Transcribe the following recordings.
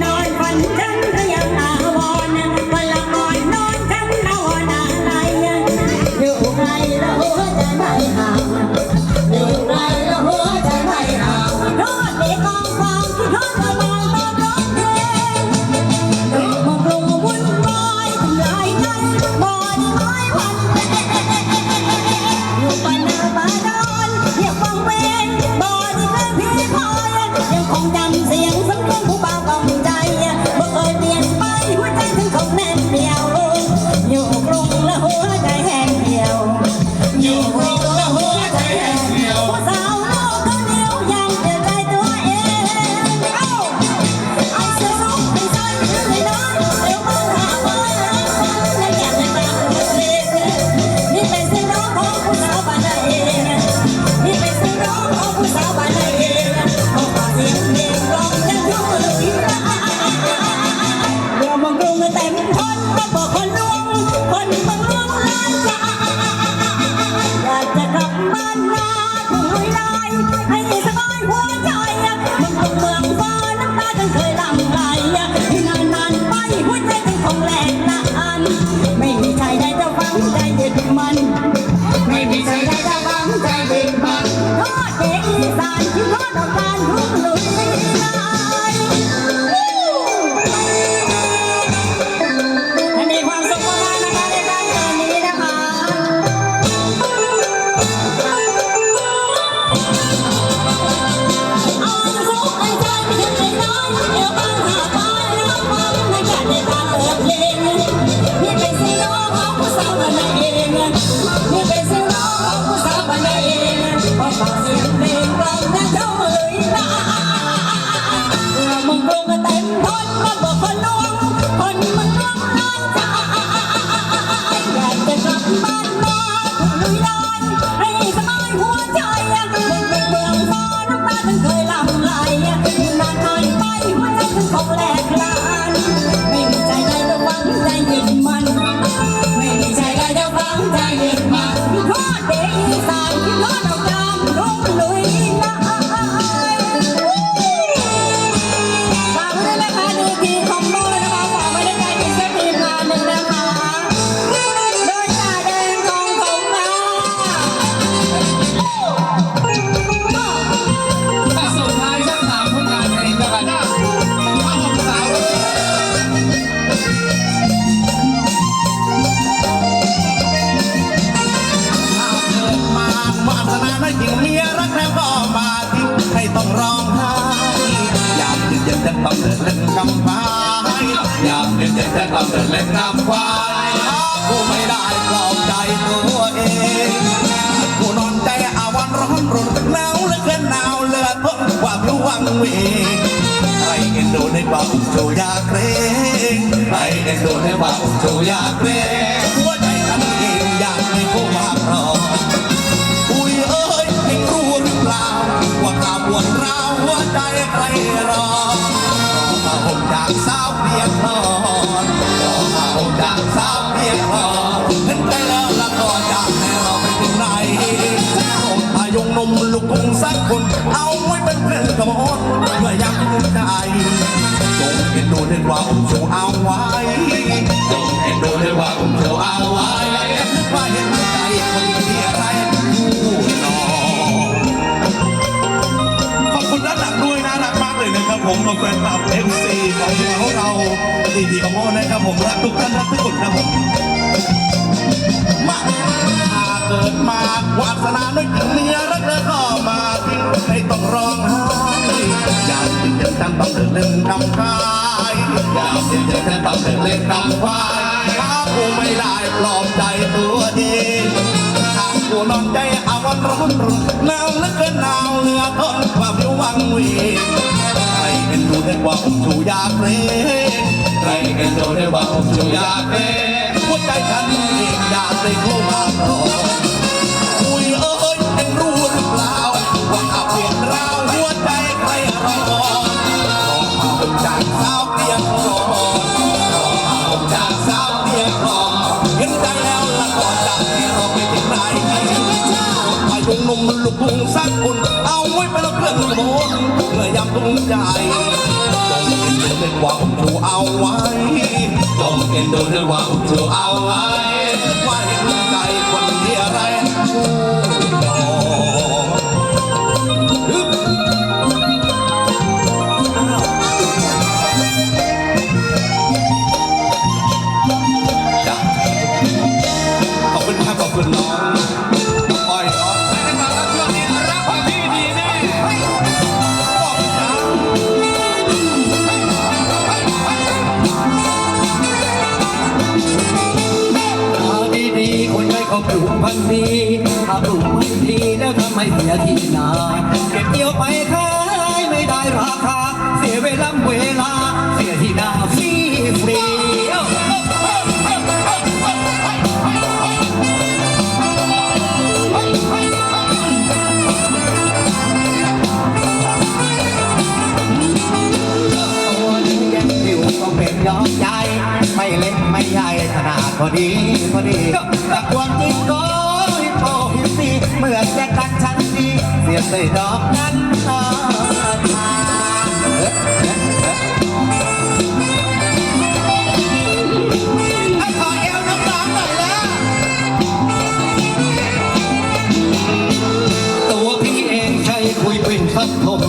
nỗi phấn chấn money. จะจะต้องเล่นน้ำควายกูไม่ได้ปลอบใจตัวเองกูนอนใจอาวันร้อนรนหนาวเหลือเกินหนาวเลือทนกว่าผิววังเวงใครเอ็นดูในความโจยากเกรงใครเอ็นดูในความโจยากเกรงหัวใจฉันเองอยากให้ผู้มาพร้อมอุ้ยเอ้ยให้รู้หรือเปล่าว่าข่าวปวดร้าวหัวใจใครรอรอมาห่มจากสาว คน เอาไว้เป็นเพื่อนกับมดเมื่อยังใจจงเห็นดูในความชูเอาไว้จงเห็นดูในความชูเอาไว้ว่าเห็นใจคนที่อะไรผู้นอนขอบคุณด้านหลังด้วยน่ารักมากเลยนะครับ ผมกับแฟนคลับ FC ของของเราดีดีของโมนะครับผมรักทุกท่านรักทุกคนครับผมมาเกิดมาวาสนาด้วยกันเมียรักเธอ จริงจังจังต้องเดินเล่นกำพร้ายอยากจริงจังจังต้องเดินเล่นกำพร้ายถ้ากูไม่ได้ปลอบใจตัวเองหากกูนอนใจอาวันร้อนรุ่นหนาวเหลือเกินหนาวเหลือทนความผิววังเวงใครเอ็นดูได้ว่าผมชูยากเล่นใครเอ็นดูได้ว่าผมชูยากเล่นหัวใจฉันเองอยากได้คู่ กคนเอาไว้ไปแล้วเพื่อนโมเมื่อยามตุ้งใจจงเอ็นดูในความถูเอาไว้จงเอ็นดูในความถูเอาไว้ แล้วทำไม่เสียทีนาเก็บเกี่ยวไปขายไม่ได้ราคา เสียเวลาเวลา เสียที่นาฟรีฟรีเอ้าตัวนี้ยังอยู่ก็เป็นยอมใจไม่เล็กไม่ใหญ่ขนาดพอดีพอดีแต่ความจริงก็ โชฮิวสีเมือแต่ครั้ฉันดีเสียใส่ดอกนั้นต่อผอนหน่อยล้ตัวพี่เองใช้คุยเป็นสักทม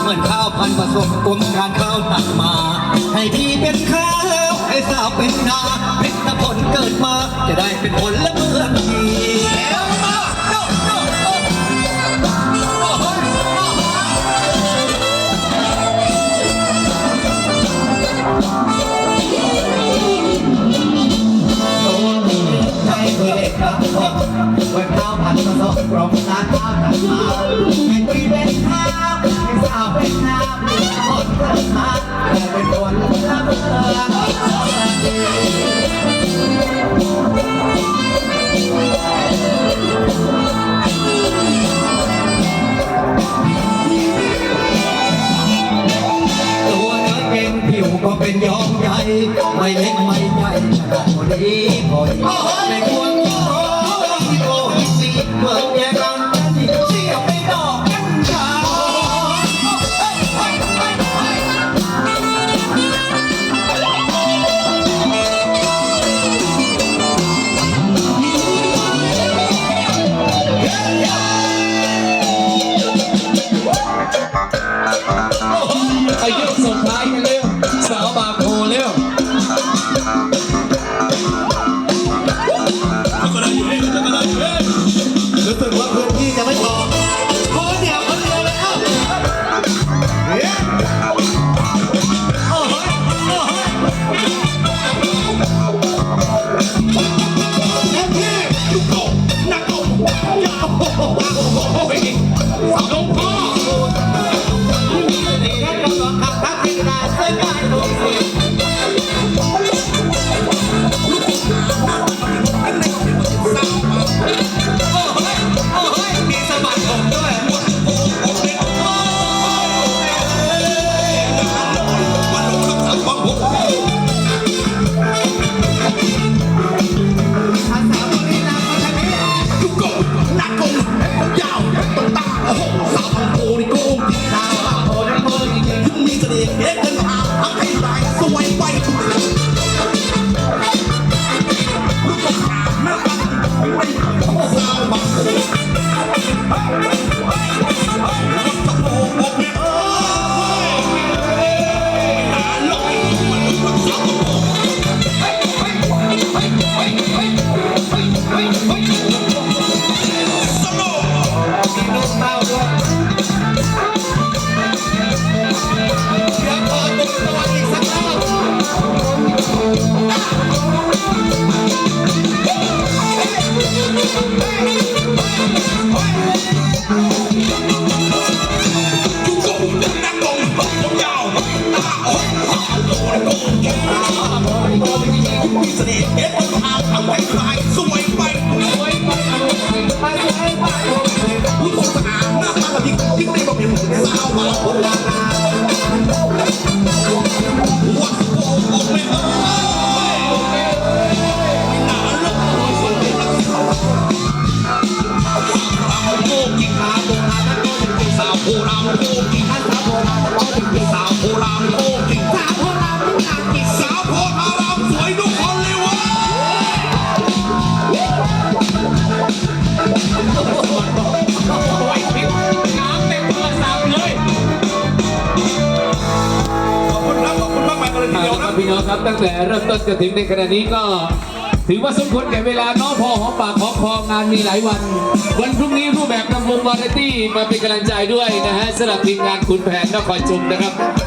เหมือนข้าวพันผสมกลมการข้าวตักมา ให้พี่เป็นข้าวให้สาวเป็นนาเพชรผลเกิดมา จะได้เป็นผลละ กรมสาราตาเป็นปีเป็นข้าวเป็นสาวเป็นน้ำเป็นคนเกิดมาแต่เป็นคนละเมอ็เป็นยองใหญ่ไม่เล็กไม่ใหญ่ขนาดีพอดไม่คว ไม่ต้องเอาเอาไว้ใครสวย ตั้งแต่เริ่มต้นจนถึงในขณะนี้ก็ ถือว่าสมควรแก่เวลาน้องพอหอมปากหอมคองานมีหลายวัน วันพรุ่งนี้รูปแบบกำลังวาไรตี้มาเป็นกำลังใจด้วยนะฮะสำหรับทีมงานคุณแผนนครจุมนะครับ